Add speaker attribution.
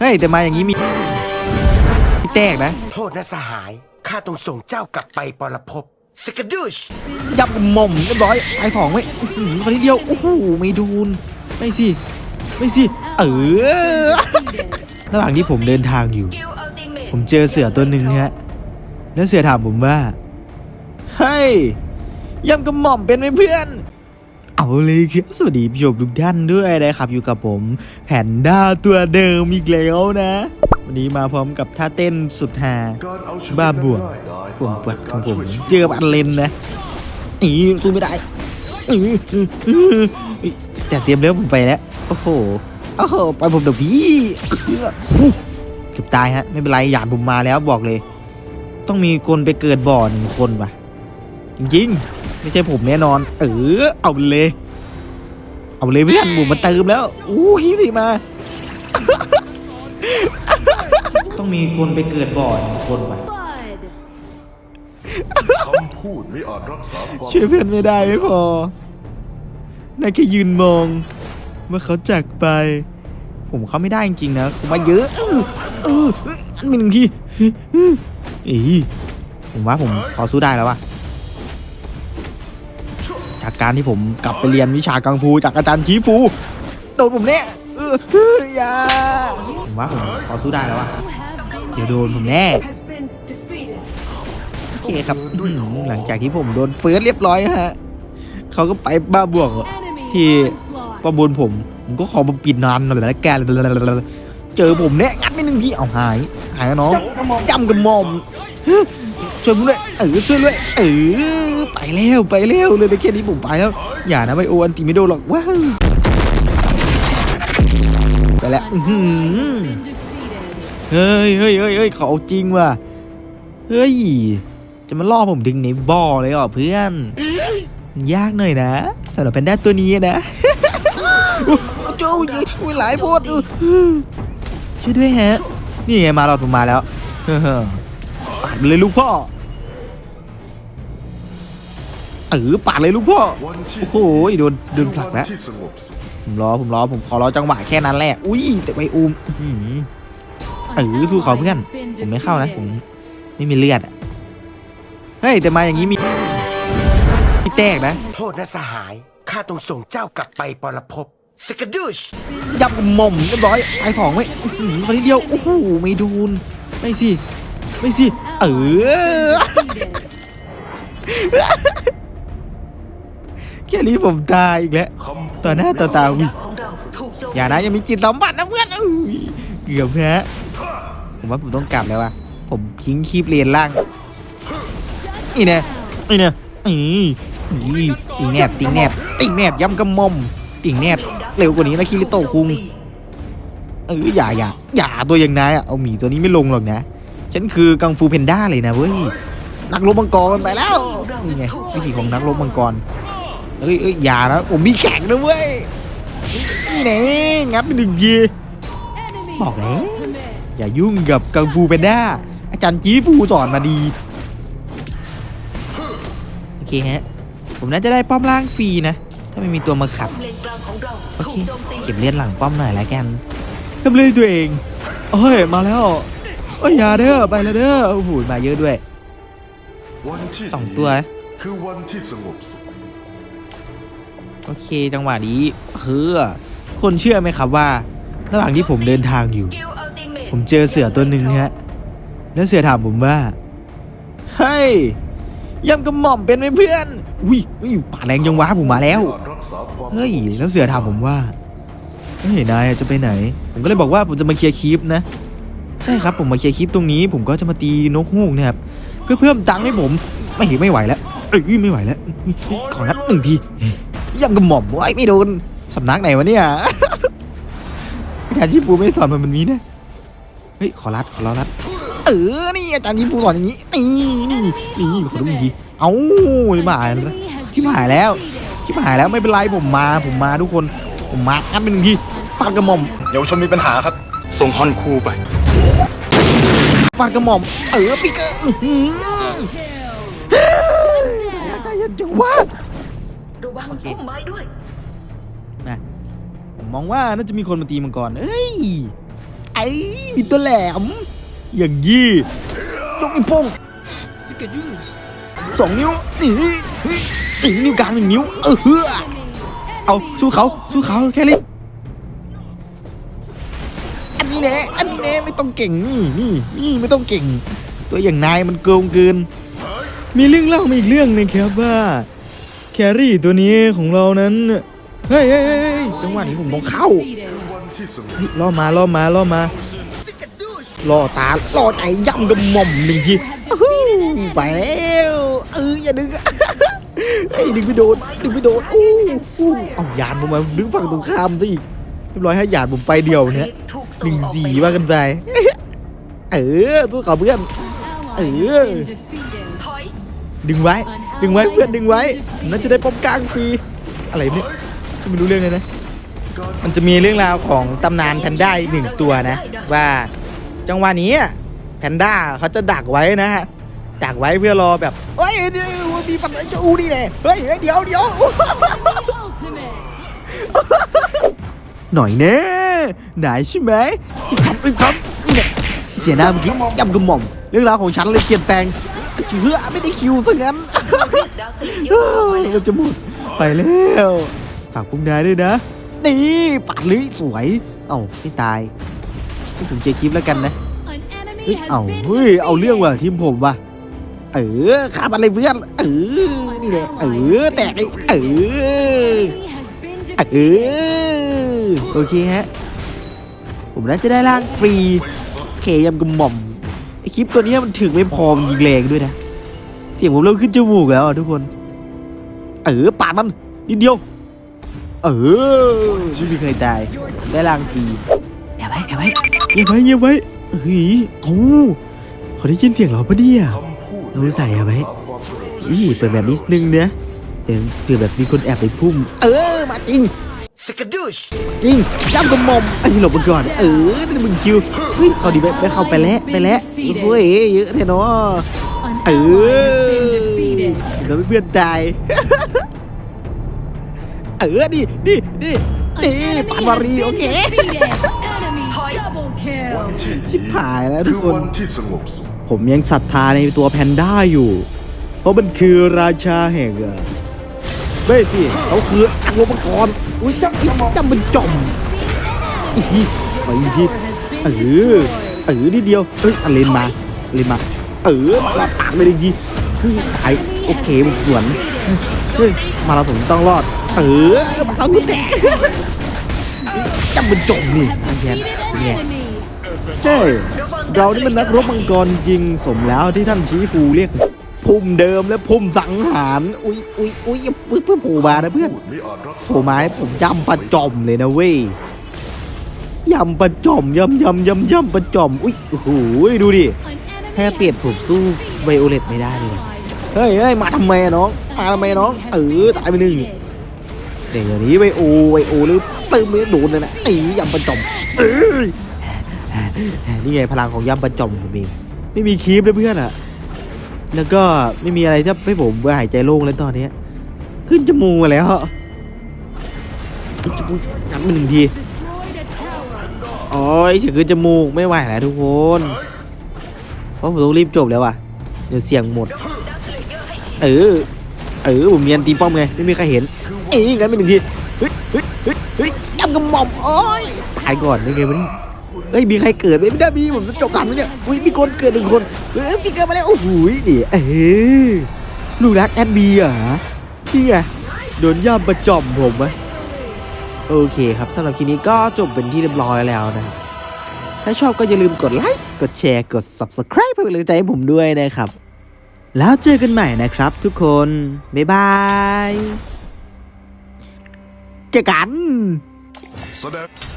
Speaker 1: เฮ้ยแต่มาอย่างนี้มีมีแตกนะ
Speaker 2: โทษนะสหาย ข้าต้องส่งเจ้ากลับไปปรภพสกดุช
Speaker 1: ยับหม่อมเรียบร้อยไอ้สองไม่อื้อหือคนนี้เดียวโอ้โหไม่โดนไม่สิไม่สิเออระหว่างที่ผมเดินทางอยู่ ผมเจอเสือตัวหนึ่งฮะแล้วเสือถามผมว่าเฮ้ยยำกระหม่อมเป็นไหมเพื่อน เอาเลยครับสวัสดีผู้ชมทุกท่านด้วยนะครับ อยู่กับผมแผ่นด้าตัวเดิมอีกแล้วนะ วันนี้มาพร้อมกับท่าเต้นสุดฮาบ้าบวกผมปวดของผมเจอกับอันเลนนะอีสู้ไม่ได้แต่เตรียมเรื่องผมไปแล้ว โอ้โหโอ้โหไปผมเดี๋ยวพี่เกือบตายฮะ ไม่เป็นไรหยาดผมมาแล้วบอกเลย ต้องมีคนไปเกิดบ่อหนึ่งคนว่ะ จริงๆ ไม่ใช่ผมแน่นอน เออ เอาเลย เอาเลยเพื่อนบุมมาเติมแล้ว อู้ฮีสิมา ต้องมีคนไปเกิดบ่อหนึ่งคนว่ะ
Speaker 3: คำพูดไม่อาจรักษาความ
Speaker 1: ช่วยเพื่อนไม่ได้ไม่พอได้แค่ยืนมอง เมื่อเขาจากไป ผมเขาไม่ได้จริงๆนะผมมาเยอะ เออเอออันมีหนึ่งทีอีผมว่าผมพอสู้ได้แล้วว่ะ จากการที่ผมกลับไปเรียนวิชากังฟูจากอาจารย์ชีฟูโดนผมเนี่ยเออเฮ้ยอย่าผมว่าผมพอสู้ได้แล้ววะเดี๋ยวโดนผมแน่โอเคครับหลังจากที่ผมโดนเฟิร์สเรียบร้อยนะฮะเขาก็ไปบ้าบวกที่ประมูลผมผมก็ขอมาปิดนานแล้วแกเจอผมเนี่ยงัดไม่หนึ่งทีเอาหาย หายแล้วน้องจำกับมอม ช่วยผมด้วยเออช่วยด้วยเออไปแล้วไปแล้วเลยในแค่นี้ผมไปแล้วอย่านะไม่โออันติไม่โดนหรอกว้าวไปแล้วเฮ้ยเฮ้ยเฮ้ยเฮ้ยเขาจริงว่ะเฮ้ยจะมาล่อผมดึงในบ่อเลยเหรอเพื่อน ยากหน่อยนะสำหรับแพนด้าตัวนี้นะโจ้ยมีหลายโพดช่วยด้วยฮะ นี่ไงมาเราผมมาแล้ว เฮ้อปาดเลยลูกพ่อเออปาดเลยลูกพ่อ
Speaker 3: วันที่
Speaker 1: โอ้โหโดนโดนผลักแล้ว
Speaker 3: ที่สงบสุข
Speaker 1: ผมรอผมรอผมขอรอจังหวะแค่นั้นแหละอุ้ยแต่ไปอูมอื้อหือเออสู้เขาเพื่อนผมไม่เข้านะผมไม่มีเลือดอะเฮ้ยแต่มาอย่างนี้มีมีแตกนะ
Speaker 2: โทษนะสหายข้าต้องส่งเจ้ากลับไปปรภพสกดุช
Speaker 1: ยับหม่อมเรียบร้อยไอ้สองไม่อื้อหือคนนี้เดียวโอ้โหไม่โดนไม่สิ ไม่สิ เออ แค่นี้ผมตายอีกแล้ว
Speaker 3: คำพูด
Speaker 1: ต่อหน้าต่อตาวิ
Speaker 4: ของเราถูกโจม
Speaker 1: อย่านะยังมีจิตสัมผัสนะเพื่อนอุ้ยเกือบแพ้ผมว่าผมต้องกลับแล้วว่ะผมทิ้งคีบเรียนล่าง นี่แน่นี่แน่อีอีติงแนบติงแนบติงแนบย้ำกระหมอมติงแนบเร็วกว่านี้นะคิริโตะคุงเอออย่าอย่าอย่าตัวอย่างนายอะเอาหมีตัวนี้ไม่ลงหรอกนะ ฉันคือกังฟูเพนด้าเลยนะเว้ยนักรบมังกรมันไปแล้วนี่ไงวิธีของนักรบมังกรเอ้ยเอ้ยอย่านะผมมีแข่งนะเว้ยนี่แน่งับไปหนึ่งทีบอกแล้วอย่ายุ่งกับกังฟูเพนด้าอาจารย์จีฟูสอนมาดีโอเคฮะผมน่าจะได้ป้อมล่างฟรีนะถ้าไม่มีตัวมาขัดโอเคเก็บเลียนหลังป้อมหน่อยแล้วกันทำเลยตัวเองเอ้ยมาแล้ว เอ้ยอย่าเด้อไปแล้วเด้อโอ้โหมาเยอะด้วย
Speaker 3: วันที่
Speaker 1: สองตัว
Speaker 3: คือวันที่สงบสุข
Speaker 1: โอเคจังหวะนี้เฮ้อคนเชื่อไหมครับว่าระหว่างที่ผมเดินทางอยู่
Speaker 4: สกิลอัลติเมท
Speaker 1: ผมเจอเสือตัวหนึ่งฮะแล้วเสือถามผมว่าเฮ้ยยำกระหม่อมเป็นไหมเพื่อนอุ้ยอุ้ยป่าแรงจังวะผมมาแล้ว
Speaker 3: ไม่อาจรักษาความ
Speaker 1: เฮ้ย
Speaker 3: สงบสุข
Speaker 1: แล้วเสือถามผมว่าเฮ้ยนายจะไปไหน ผมก็เลยบอกว่าผมจะมาเคลียร์คลิปนะ ใช่ครับผมมาเคลียร์คลิปตรงนี้ ผมก็จะมาตีนกฮูกนะครับเพื่อเพิ่มตังค์ให้ผมไม่ไม่ไหวแล้วเอ้ยไม่ไหวแล้วขอนัดหนึ่งทียำกระหม่อมไว้ไม่โดนสำนักไหนวะเนี่ยอาจารย์ชิปูไม่สอนมันมันมีนะเฮ้ยขอรัดขอรัดเออนี่อาจารย์ชิปูสอนอย่างนี้นี่นี่นี่ขอดูหนึ่งทีเอ้าไม่มาแล้วชิบหายแล้วชิบหายแล้วไม่เป็นไรผมมาผมมาทุกคนผมมางัดเป็นหนึ่งทีฟาดกระหม่อม
Speaker 5: เดี๋ยวชนมีปัญหาครับส่งฮอนคูไป
Speaker 1: ฟาดกระหม่อม เออปิกเกอร์อื้อหือใจเย็นจังวะ
Speaker 4: ระวังพุ่มไม้ด้วย
Speaker 1: นะผมมองว่าน่าจะมีคนมาตีมังกรเอ้ย ไอ้มีตัวแหลม อย่างยี่ยกอีโป้งสองนิ้วนี่นี่นิ้วกลางหนึ่งนิ้ว เออเฮ้อเอา สู้เขา สู้เขาแค่นี้อันนี้แน่อันนี้ แน่ไม่ต้องเก่งนี่นี่นี่ไม่ต้องเก่ง ตัวอย่างนายมันโกงเกิน มีเรื่องเล่ามาอีกเรื่องหนึงครับว่าแครี่ตัวนี้ของเรานั้นเฮ้ยเฮ้ยเฮ้ยเฮ้ยจังหวะนี้ผมต้องเข้าเฮ้ยล่อมาล่อมาล่อมาล่อตาล่อใจย่ำกระหม่อมหนึ่งทีอื้อหือไปแล้วเอออย่าดึง เฮ้ยดึงไม่โดนดึงไม่โดนอู้อู้เอาหยาดผมมาดึงฝั่งตรงข้ามซะอีกเรียบร้อยให้หยาดผมไปเดียวเนี่ย
Speaker 4: ถู
Speaker 1: ห
Speaker 4: ส่
Speaker 1: นึ่ง
Speaker 4: ออก
Speaker 1: สี่
Speaker 4: ไป
Speaker 1: ว่ากันไป เออสู้เขาเพื่อน เออ
Speaker 4: ถอย
Speaker 1: ดึงไว้ ดึงไว้เพื่อนดึงไว้ น่าจะได้ป้อมกลางฟรี อะไรเนี่ยไม่รู้เรื่องเลยนะ มันจะมีเรื่องราวของตำนานแพนด้าอีกหนึ่งตัวนะ ว่าจังหวะนี้อะแพนด้าเขาจะดักไว้นะฮะดักไว้เพื่อรอแบบเฮ้ยเดี๋ยวมีปัญหาจะอูนี่แน่เฮ้ยเฮ้ยเดี๋ยวเดี๋ยว หน่อยแน่ไหนใช่ไหมที่ทำเป็นทำนี่แหละเสียหน้าเมื่อกี้ยำกระหม่อม เรื่องราวของฉันเลยเปลี่ยนแปลงเพื่อไม่ได้คิวซะงั้น
Speaker 4: ดาวสเลเยอ
Speaker 1: เฮ้
Speaker 4: ร์ออก
Speaker 1: ย
Speaker 4: ไป
Speaker 1: เราจะหมดไปแล้วฝากพวกนายด้วยนะ นี่ปัดเลยสวย เอ้าไม่ตายให้ผมเจคลิปแล้วกันนะเฮ้ยเอ้าเฮ้ยเอาเรื่องว่ะทีมผมว่ะเออขามันเลยเพื่อนเออนี่แหละเออแตกไอ้เออเออ โอเคฮะ ผมน่าจะได้ร่างฟรีเคยำกระหม่อมไอคลิปตัวนี้มันถึงไม่พอมันยิงแรงด้วยนะเสียงผมเริ่มขึ้นจมูกแล้วทุกคน เออปาดมันนิดเดียว เออไม่มีใครตายได้รางทีแอบไว้แอบไว้เงียบไว้เงียบไว้เฮ้ยเอ้าเขาได้ยินเสียงเราปะเนี่ยเราใส่เอาไว้
Speaker 3: สามความสงบ
Speaker 1: อีเปิดแบบนิดนึงเนี่ยเดี๋ยวเผื่อแบบมีคนแอบไปพุ่ม เออ มาจริง
Speaker 2: สกัดดูช
Speaker 1: จริงย่ำกระหม่อมไอ้ยหลบมันก่อน เออนี่มึงคิวเฮ้ยเขาดีไปไปเข้าไปแล้วไปแล้วเฮ้ยเยอะแท้เนาะเออแล้วเพื่อนตายเออดิดิดิดิปานวารีโอเค
Speaker 3: วันที่
Speaker 1: ชิบหายแล้วทุ
Speaker 3: คื
Speaker 1: ก
Speaker 3: อ
Speaker 1: คน
Speaker 3: วันที่สงบสุข
Speaker 1: ผมยังศรัทธาในตัวแพนด้าอยู่ เพราะมันคือราชาแห่งอะไม่สิเขาคือ อัวมังกรอุ้ยจับอีจับมันจ่อมอีทีไปอีทีเออเออนิดเดียวเอ้ยอันเลนมาเลนมา เออมาปากไปเลยทีเฮ้ยตายโอเคผมสวนเฮ้ยมาเราผมต้องรอด เออมาเราคุณแดกจับมันจ่อมนี่อันแทนเนี่ยใช่เรานี่มันนักรบมังกรจริงสมแล้วที่ท่านชี้ฟูเรียก พุ่มเดิมและพุ่มสังหาร อุ้ยอุ้ยอุ้ยเพื่อเพื่อโผล่มานะเพื่อน
Speaker 3: พูดไม่อาจรักษา
Speaker 1: โผล่มาให้ผมยำประจอมเลยนะเว้ยยำประจอมยำยำยำยำประจอมอุ้ยโอ้โหดูดิแค่เปรียบผมสู้ไวโอเลตไม่ได้เลยเฮ้ยเฮ้ยมาทำไมน้องมาทำไมน้องเออตายไปหนึ่งเดี๋ยวนี้ไวโอไวโอหรือเติมไม่โดนเลยนะไอ้ยำประจอมนี่ไงพลังของย่ำประจอมผมเองไม่มีคีปเลยเพื่อนอะ แล้วก็ไม่มีอะไรที่ให้ผมหายใจโล่งเลยตอนนี้ ขึ้นจมูกมาแล้วขึ้นจมูกงัดมาหนึ่งทีโอ้ยเฉยขึ้นจมูกไม่ไหวแล้วทุกคน เพราะผมต้องรีบจบแล้วอะ เดี๋ยวเสียงหมด เออ เออผมเรียนตีป้อมไง ไม่มีใครเห็นเอ้ยงั้นไปหนึ่งที เฮ้ยเฮ้ยเฮ้ยเฮ้ยยำกระหม่อมโอ้ยตายก่อนได้ไงวะเนี่ย เฮ้ยมีใครเกิดไหมไม่ได้มีผมจะจบกันไหมเนี่ยอุ้ยมีคนเกิดหนึ่งคนเฮ้ยมีเกิดมาแล้วโอ้โหนี่เอ้ยลูกรักแอดบีเหรอนี่ไงโดนย่ำประจอมผมอะโอเคครับสำหรับคลิปนี้ก็จบเป็นที่เรียบร้อยแล้วนะครับถ้าชอบก็อย่าลืมกดไลค์กดแชร์กด subscribe เพื่อเป็นกำลังใจให้ผมด้วยนะครับ แล้วเจอกันใหม่นะครับทุกคน บ๊ายบาย เจอกัน
Speaker 3: แสดง